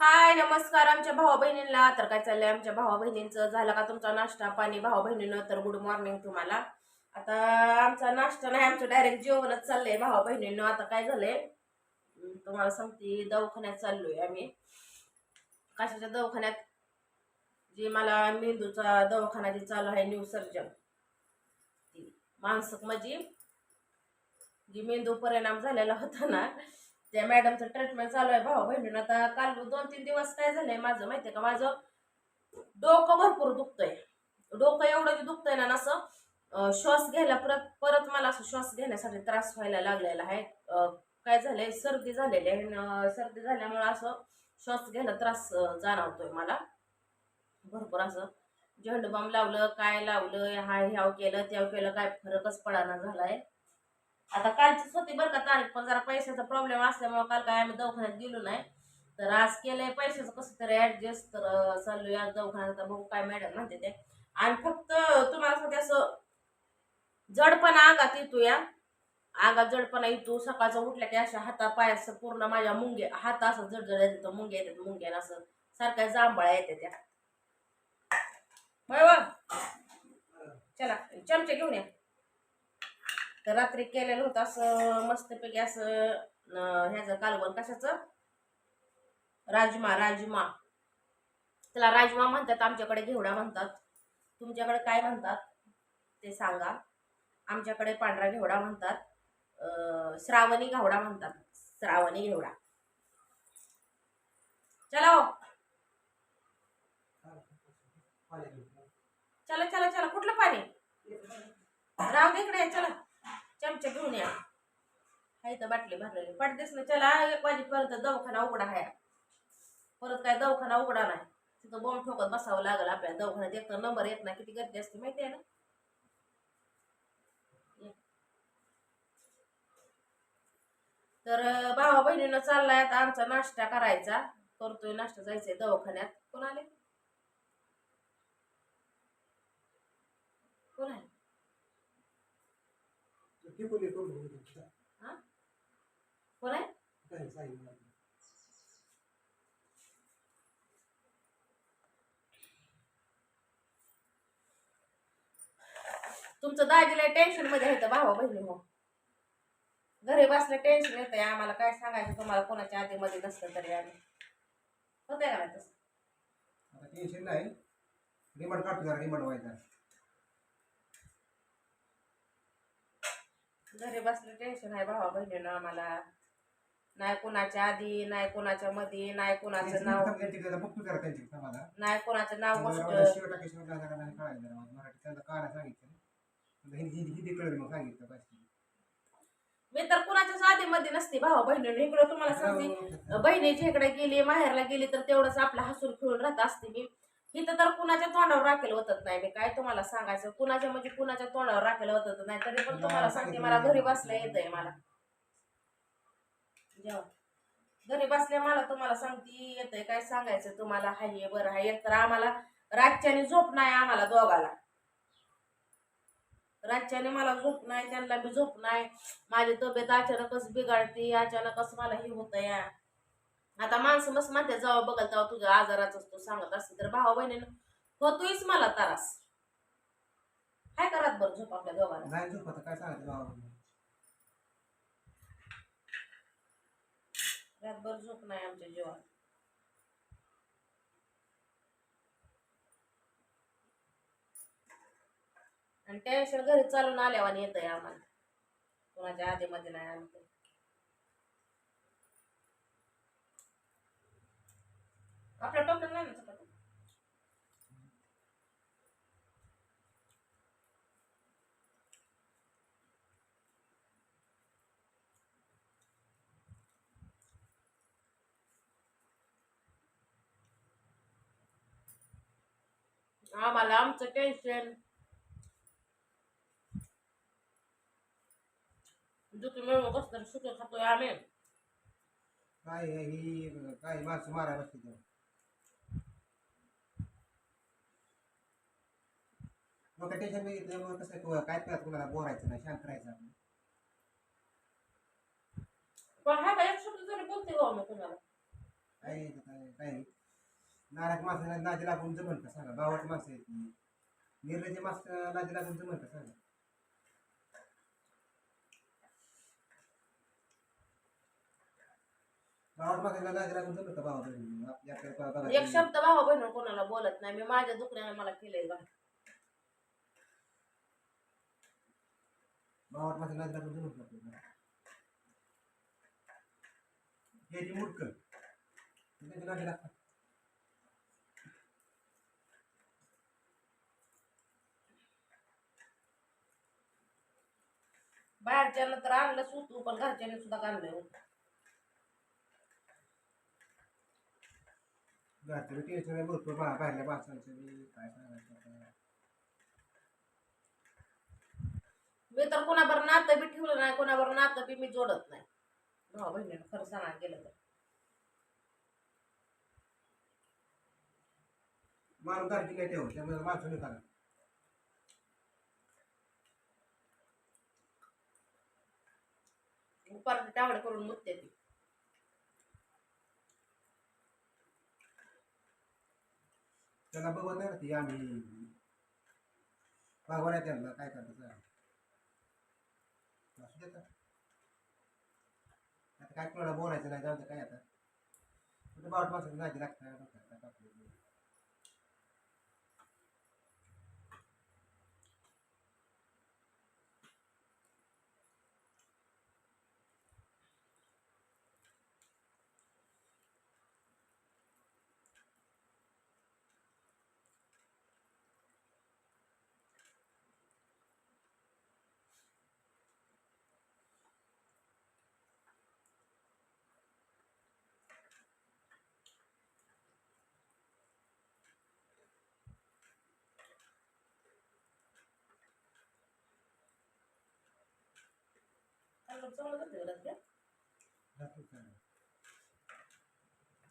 हाय नमस्कार आमच्या भावा बहिणींना तर काय चाललंय? आमच्या भावा बहिणींचं झालं का तुमचा नाश्ता? पाणी भावा बहिणीनं तर गुड मॉर्निंग तुम्हाला. आता आमचा नाश्ता नाही आमचं डायरेक्ट जेवणच चाललंय भावा बहिणींना आता काय झालंय? तुम्हाला सांगते दवाखान्यात चाललोय आम्ही. कशाच्या दवाखान्यात जी मला मेंदूचा दवाखाना जे चालू आहे न्यू सर्जन ती मानसिक म्हणजे जी मेंदू परिणाम झालेला होता ना त्या मॅडमचं ट्रीटमेंट चालू आहे भाऊ बहिणीनं. आता काल दोन तीन दिवस काय झालंय माझं माहितीये का? माझं डोकं भरपूर दुखतंय. डोकं एवढं जे दुखतंय ना असं श्वास घ्यायला परत परत मला असं श्वास घेण्यासाठी त्रास व्हायला लागलेला आहे. काय झालंय? सर्दी झालेली आहे सर्दी झाल्यामुळं असं श्वास घ्यायला त्रास जाणवतोय मला. भरपूर असं. झेंडूबाम लावलं काय लावलं हा ह्याव केलं त्याव केलं काय फरकच पडाना झालाय. आता कालचीच होती बरं का तारीख पण जरा पैशाचा प्रॉब्लेम असल्यामुळे काल काय आम्ही दवाखान्यात गेलो नाही. तर आज केलंय पैशाचं कसं तरी ऍडजस्ट तर अं, चाललोय आज दवाखान्यात. बघू काय मॅडम म्हणते ते. आणि फक्त तुम्हाला सांगते असं जडपणा अंगात येतो या. आगात जडपणा येतो. सकाळचा उठल्या की अशा हाता असं पूर्ण माझ्या मुंगे हात असं जडजड येतात मुंग्या येतात मुंग्याला असं. सारख्या जांभळ्या येते त्या. चला चमचे घेऊन या. तर रात्री केलेलं होतं असं मस्तपैकी असं ह्याचं कालवण कशाचं? राजमा राजमा. त्याला राजमा म्हणतात आमच्याकडे घेवडा म्हणतात. तुमच्याकडे काय म्हणतात? ते सांगा. आमच्याकडे पांढरा घेवडा म्हणतात. श्रावणी घेवडा म्हणतात. श्रावणी घेवडा. चला हो. चला चला चला. कुठलं पाणी? राहू दे इकडे चला. चमचे घेऊन या. हाय तर बाटली भरलेली. पडतेच ना चला एक वाजेपर्यंत दवाखाना उघडा आहे परत काय दवाखाना उघडा नाही. तिथं बॉम्ब ठोकत बसावं लागलं आपल्याला. दवाखान्यात एक तर नंबर येत नाही. किती गर्दी असते माहिती आहे ना? तर भावा बहिणीनं चाललाय आता आमचा नाश्ता करायचा. करतोय नाश्ता जायचंय दवाखान्यात. कोण आले? कोण आहे कोण आहे तुमचं दाजीला टेन्शनमध्ये येतं भावा बहिणी मग. घरी बसलं टेन्शन येतंय आम्हाला काय सांगायचं तुम्हाला? कोणाच्या आधीमध्ये नसलं तरी आम्ही. होतंय का नाही तसं? आता टेन्शन नाही. रिमोट काढतो जरा रिमोट व्हायचा. घरी बसलं टेन्शन आहे भावा बहिणीनं आम्हाला. नाही कोणाच्या आधी नाही कोणाच्या मध्ये नाही कोणाचं नाव. नाही कोणाचं नाव गोष्ट मी तर कोणाच्याच आधी मध्ये नसते भावा बहिणीनं. इकडं तुम्हाला सांगते. बहिणीच्या इकडे गेली माहेरला गेली तर तेवढंच आपलं हसून खेळून राहत असते मी. इथं तर कुणाच्या तोंडावर राखेल होतच नाही. मी काय तुम्हाला सांगायचं? कुणाच्या म्हणजे कुणाच्या तोंडावर राखेल होतच नाही. तरी पण तुम्हाला सांगते मला घरी बसल्या येतंय मला. जेव्हा घरी बसल्या मला तुम्हाला सांगते येतंय काय सांगायचं तुम्हाला? हाय बरं हाय तर आम्हाला रातच्याने झोप नाही आम्हाला दोघाला. रातच्याने मला झोप नाही त्यांना बी झोप नाही. माझी तब्येत अचानकच बिघडते अचानकच मला हे होतं या आता माणसं मस्त म्हणते जावा बघल तेव्हा तुझ्या आजाराच तू सांगत असते तर भावा बहिणीनं होतोयच मला त्रास. काय करत बरं झोप आपल्या दोघांना? नाही झोप आता काय सांगायचं रातभर झोप नाही आमच्या जीवात आणि टेन्शन घरी चालून आल्यावानी येत आहे आम्हाला. कोणाच्या आधीमध्ये नाही आलं आपला आपल्या टोपलं नाही ना चपाती? आम्हाला आमचं टेन्शन दुखी मिळून कसं तरी सुख खातोय आम्ही. काय आहे ही काय माणसं मारायला बसते मग टेन्शन नाही घेतल्यामुळे कसं काय काय कुणाला बोलायचं नाही शांत राहायचं आपण. पण हा काय एक शब्द जरी बोलते का मी कुणाला. काय काय काय नाही नाराज माणसाला नादी लागून जमन का सांगा? बावट माणसं आहेत ती. निर्लज माणसं नादी लागून जमन का सांगा? बावट माणसाला नादी लागून जमन का भावा बहिणी आपल्या बघा एक शब्द भाऊ बहिण कोणाला बोलत नाही. मी माझ्या दुखण्याने मला केलंय बा. बावट माणसाला नादी लागून जमन का आपल्याला? हे ती मुटक त्याच्या नादी लागतात बाहेरच्यानं तर आणलं सुतू पण घरच्याने सुद्धा आणलंय घरचं टेन्शन आहे भरपूर बा बाहेरल्या माणसांचं बी काय सांगायचं आता. मी तर कोणाबर नातं बी ठेवलं नाही कोणाबर नातं बी मी जोडत नाही. भाऊ बहिणीनं खरं सांगा गेलं तर. दारकी नाही ठेवू त्यामुळे करा टावड करून मुतते ती. त्याला बघत नाही ना ती आम्ही. त्यांना काय करतात. असू देत आता. काय कोणाला बोलायचं नाही जाऊ दे काय आता. कुठे बावट माणसाला लागतं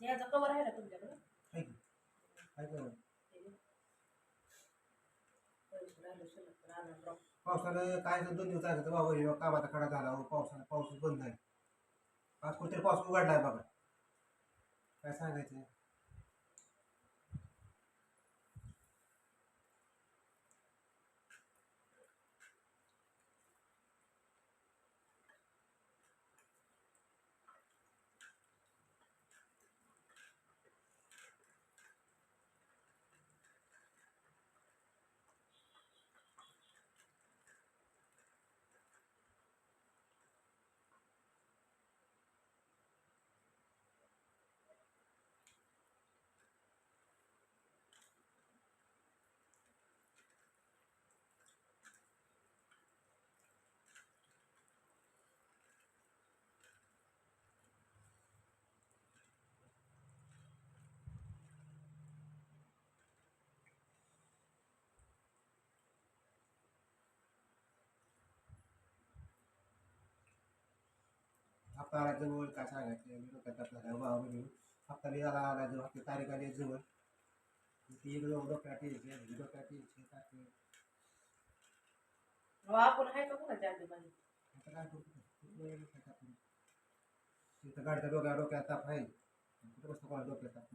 याचा कवर आहे ना तुमच्याकडे हाय की? काय करू? पैसे राहिले तर आणून राहू. पावसानं काय दोन दिवस जायचं बाबा कामाचा खडा झाला हो पावसानं पाऊस बंद नाही आज कुठेतरी पाऊस उघडला आहे बघा काय सांगायचं आला जवळ काय सांगायचं डोक्यात म्हणून हप्ता लिहायला आला जवळ आपली तारीख आली जवळ ती एक जवळ डोक्यात यायची डोक्यात यायची काय आपण आहे का कोणाच्या आजूबाजू आता काय करू? इथं गाडीच्या डोक्या डोक्यात ताप आहे कुठं बसतो कोणा डोक्यात ताप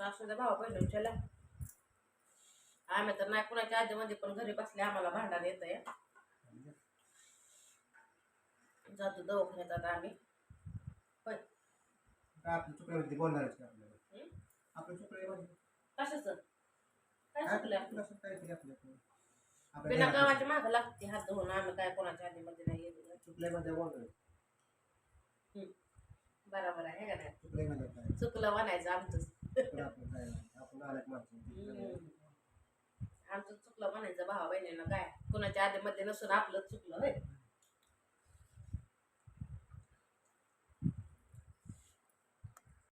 तर असू द्या भाऊ बहिणीच्याला आम्ही तर नाही कुणाच्या आधीमध्ये पण घरी बसले आम्हाला भांडण येत आहे जातो दवाखान्यात आता आम्ही. पण चुकल्यावरती बोलणारच का आपल्याला? कशाचं? काय चुकलं? काहीतरी. बिना गावाच्या मागं लागते हात धुवून आम्ही काय कोणाच्या आधीमध्ये नाही येत. चुकल्यामध्ये बोलणार हं. बरोबर आहे का नाही? चुकले म्हणजे चुकलं म्हणायचं आमचंच आपण आमचं चुकलं म्हणायचं भावा बहिणीनं काय? कुणाच्या आधी मध्ये नसून आपलं चुकलं होय.